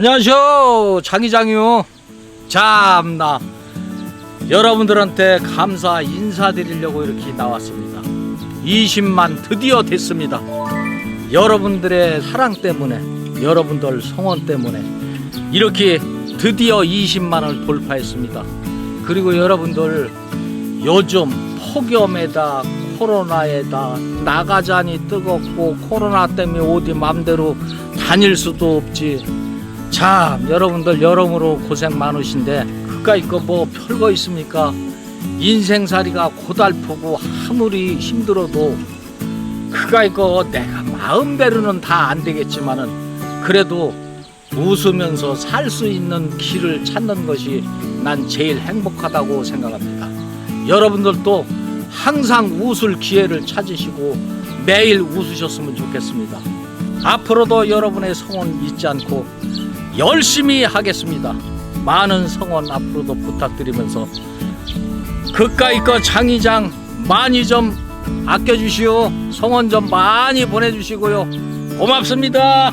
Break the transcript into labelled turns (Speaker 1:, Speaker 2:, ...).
Speaker 1: 안녕하세요. 장이장이요. 참나. 여러분들한테 감사 인사드리려고 이렇게 나왔습니다. 20만 드디어 됐습니다. 여러분들의 사랑 때문에 여러분들 성원 때문에 이렇게 드디어 20만을 돌파했습니다. 그리고 여러분들 요즘 폭염에다 코로나에다 나가자니 뜨겁고 코로나 때문에 어디 맘대로 다닐 수도 없지 참 여러분들 여러모로 고생 많으신데 그까 이 거 뭐 별거 있습니까? 인생살이가 고달프고 아무리 힘들어도 그까이 거 내가 마음대로는 다 안 되겠지만은 그래도 웃으면서 살 수 있는 길을 찾는 것이 난 제일 행복하다고 생각합니다. 여러분들도 항상 웃을 기회를 찾으시고 매일 웃으셨으면 좋겠습니다. 앞으로도 여러분의 성원 잊지 않고 열심히 하겠습니다. 많은 성원 앞으로도 부탁드리면서 그까이 거 장이장 많이 좀 아껴주시오. 성원 좀 많이 보내주시고요. 고맙습니다.